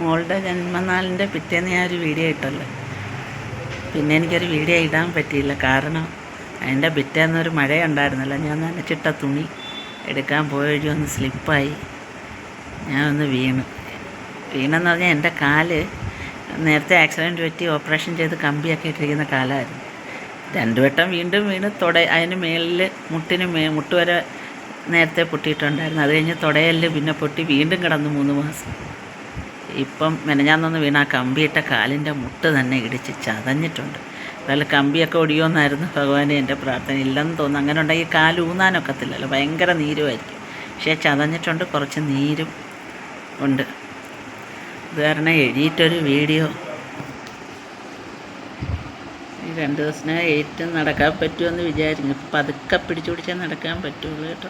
മോളുടെ ജന്മനാളിന്റെ പിറ്റേന്ന് ഞാൻ ഒരു വീഡിയോ ഇട്ടല്ലോ. പിന്നെ എനിക്കൊരു വീഡിയോ ഇടാൻ പറ്റിയില്ല. കാരണം അതിന്റെ പിറ്റേന്നൊരു മഴയുണ്ടായിരുന്നല്ലോ. ഞാൻ നനച്ചിട്ട തുണി എടുക്കാൻ പോയ വഴി ഒന്ന് സ്ലിപ്പായി. ഞാൻ ഒന്ന് വീണു. വീണെന്ന് പറഞ്ഞാൽ എന്റെ കാൽ നേരത്തെ ആക്സിഡന്റ് പറ്റി ഓപ്പറേഷൻ ചെയ്ത് കമ്പിയൊക്കെ ഇട്ടിരിക്കുന്ന കാലമായിരുന്നു രണ്ടു വട്ടം വീണ്ടും വീണ് തുട അതിന് മേളിൽ മുട്ടിന് മേ മുട്ട് വരെ നേരത്തെ പൊട്ടിയിട്ടുണ്ടായിരുന്നു. അത് കഴിഞ്ഞ് തുടയൽ പിന്നെ പൊട്ടി വീണ്ടും കിടന്നു മൂന്ന് മാസം. ഇപ്പം മെനഞ്ഞാന്നൊന്ന് വീണ ആ കമ്പിയിട്ട കാലിന്റെ മുട്ട് തന്നെ ഇടിച്ച് ചതഞ്ഞിട്ടുണ്ട്. അതുപോലെ കമ്പിയൊക്കെ ഒടിയോന്നായിരുന്നു ഭഗവാനെ എന്റെ പ്രാർത്ഥന. ഇല്ലെന്ന് തോന്നുന്നു. അങ്ങനെ ഉണ്ടെങ്കിൽ കാലൂന്നാനൊക്കത്തില്ലല്ലോ ഭയങ്കര നീരുമായിരിക്കും. പക്ഷേ ചതഞ്ഞിട്ടുണ്ട്. കുറച്ച് നീരും ഉണ്ട്. ഇത് കാരണം എഴുതിയിട്ടൊരു വീഡിയോ. രണ്ട് ദിവസം എഴുത്ത് നടക്കാൻ പറ്റുമെന്ന് വിചാരിക്കുന്നു. ഇപ്പം പതുക്കെ പിടിച്ചു പിടിച്ചാൽ നടക്കാൻ പറ്റുള്ളൂ കേട്ടോ.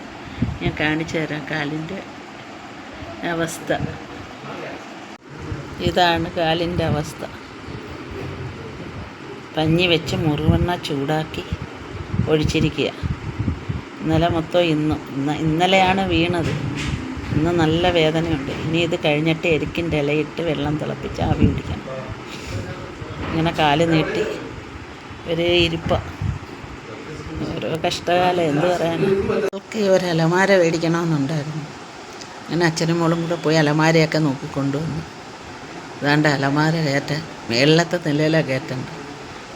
ഞാൻ കാണിച്ചു തരാം കാലിന്റെ അവസ്ഥ. ഇതാണ് കാലിന്റെ അവസ്ഥ. പഞ്ഞി വെച്ച് മുറിവെണ്ണ ചൂടാക്കി ഒഴിച്ചിരിക്കുക. ഇന്നലെ മൊത്തം ഇന്നും ഇന്ന് ഇന്നലെയാണ് വീണത്. ഇന്ന് നല്ല വേദനയുണ്ട്. ഇനി ഇത് കഴിഞ്ഞിട്ട് എരിക്കിന്റെ ഇലയിട്ട് വെള്ളം തിളപ്പിച്ച് ആവി പിടിക്കണം ഇങ്ങനെ കാൽ നീട്ടി ഒരു ഇരിപ്പ. ഓരോ കഷ്ടകാലം എന്ത് പറയാൻ ഒക്കെ ഒരു അലമാര മേടിക്കണമെന്നുണ്ടായിരുന്നു. ഞാൻ അച്ഛനും മോളും കൂടെ പോയി അലമാരയൊക്കെ നോക്കിക്കൊണ്ടുവന്നു. അതാണ്ട് അലമാര കയറ്റാൻ മേളിലത്തെ നിലയിലാണ് കയറ്റേണ്ടത്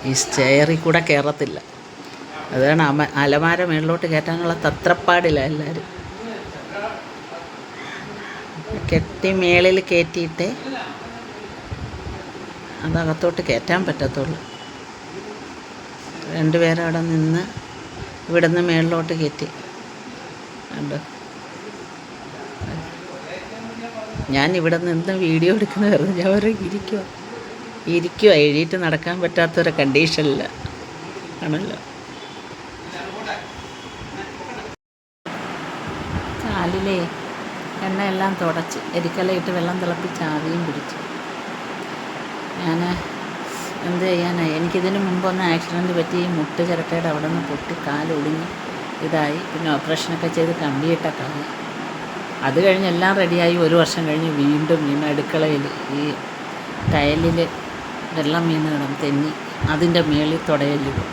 ഈ സ്റ്റെയറിൽ കൂടെ കയറത്തില്ല അതാണ് അമ അലമാര മേളിലോട്ട് കയറ്റാനുള്ള തത്രപ്പാടില്ല എല്ലാവരും കെട്ടി മേളിൽ കയറ്റിയിട്ടേ അതകത്തോട്ട് കയറ്റാൻ പറ്റത്തുള്ളൂ. രണ്ടുപേരവിടെ നിന്ന് ഇവിടുന്ന് മേളിലോട്ട് കയറ്റി. കണ്ടോ? ഞാൻ ഇവിടെ നിന്ന് വീഡിയോ എടുക്കുന്ന വെറുതെ ഞാൻ ഒരു ഇരിക്കുക ഇരിക്കുക എഴുതിയിട്ട് നടക്കാൻ പറ്റാത്തൊരു കണ്ടീഷനില്ല ആണല്ലോ. കാലിലേ എണ്ണയെല്ലാം തുടച്ച് എരിക്കലയിട്ട് വെള്ളം തിളപ്പിച്ച് ആവിയും പിടിച്ചു. ഞാൻ എന്ത് ചെയ്യാനായി എനിക്കിതിന് മുമ്പൊന്ന് ആക്സിഡന്റ് പറ്റി മുട്ട് ചിരട്ടയുടെ അവിടെ നിന്ന് പൊട്ടി കാലൊടിഞ്ഞ് ഇതായി. പിന്നെ ഓപ്പറേഷനൊക്കെ ചെയ്ത് കമ്പിയിട്ട കാൽ. അത് കഴിഞ്ഞ് എല്ലാം റെഡിയായി. ഒരു വർഷം കഴിഞ്ഞ് വീണ്ടും ഈ അടുക്കളയിൽ ഈ ടയലിൽ വെള്ളം വീണ് കിടന്ന് തെന്നി അതിന്റെ മേളിൽ തുടയലിടും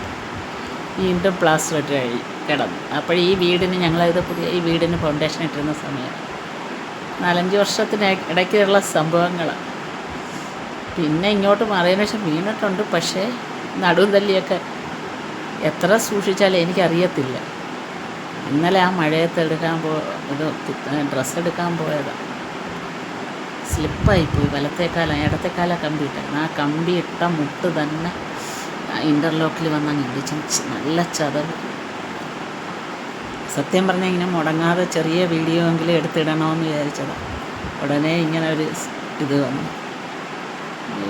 വീണ്ടും പ്ലാസ്റ്റർ ഇട്ട് കഴി കിടന്നു. അപ്പോൾ ഈ വീടിന് ഞങ്ങളത് പുതിയ ഈ വീടിന് ഫൗണ്ടേഷൻ ഇട്ടിരുന്ന സമയം. നാലഞ്ച് വർഷത്തിന് ഇടയ്ക്കുള്ള സംഭവങ്ങളാണ് പിന്നെ ഇങ്ങോട്ട് മാറിയതിന് ശേഷം വീണിട്ടുണ്ട്. പക്ഷേ നടുവും തല്ലിയൊക്കെ എത്ര സൂക്ഷിച്ചാലും എനിക്കറിയത്തില്ല. ഇന്നലെ ആ മഴയത്ത് എടുക്കാൻ പോ ഇത് ഡ്രസ്സ് എടുക്കാൻ പോയതാണ് സ്ലിപ്പായിപ്പോയി വലത്തേക്കാല ഇടത്തേക്കാല കമ്പി ഇട്ടായിരുന്നു ആ കമ്പി ഇട്ട മുട്ട് തന്നെ ഇന്റർലോക്കിൽ വന്നങ്ങ് ഇടിച്ച് നല്ല ചതവ്. സത്യം പറഞ്ഞാൽ ഇങ്ങനെ മുടങ്ങാതെ ചെറിയ വീഡിയോ എങ്കിലും എടുത്തിടണമെന്ന് വിചാരിച്ചതാണ് ഉടനെ ഇങ്ങനെ ഒരു ഇത് വന്നു.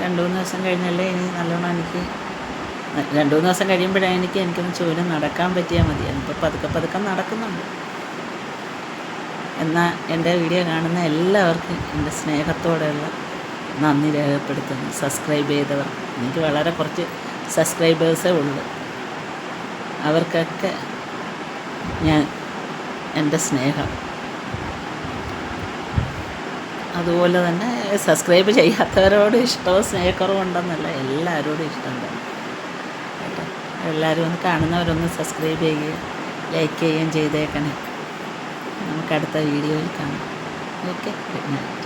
രണ്ടു മൂന്ന് ദിവസം കഴിഞ്ഞല്ലേ ഇനി നല്ലോണം എനിക്ക് രണ്ട് മൂന്ന് ദിവസം കഴിയുമ്പോഴാണ് എനിക്ക് എനിക്കൊന്ന് ചൂരം നടക്കാൻ പറ്റിയാൽ മതി. ഇപ്പോൾ പതുക്കെ പതുക്കെ നടക്കുന്നുണ്ട്. എന്നാൽ എന്റെ വീഡിയോ കാണുന്ന എല്ലാവർക്കും എന്റെ സ്നേഹത്തോടെയുള്ള നന്ദി രേഖപ്പെടുത്തുന്നു. സബ്സ്ക്രൈബ് ചെയ്തവർ എനിക്ക് വളരെ കുറച്ച് സബ്സ്ക്രൈബേഴ്സേ ഉള്ളൂ. അവർക്കൊക്കെ ഞാൻ എന്റെ സ്നേഹം. അതുപോലെ തന്നെ സബ്സ്ക്രൈബ് ചെയ്യാത്തവരോട് ഇഷ്ടവും സ്നേഹക്കുറവുണ്ടെന്നല്ല എല്ലാവരോടും ഇഷ്ടം എല്ലാവരും ഒന്ന് കാണുന്നവരൊന്ന് സബ്സ്ക്രൈബ് ചെയ്യുകയും ലൈക്ക് ചെയ്യുകയും ചെയ്തേക്കണേ. നമുക്ക് അടുത്ത വീഡിയോയിൽ കാണാം. Okay good night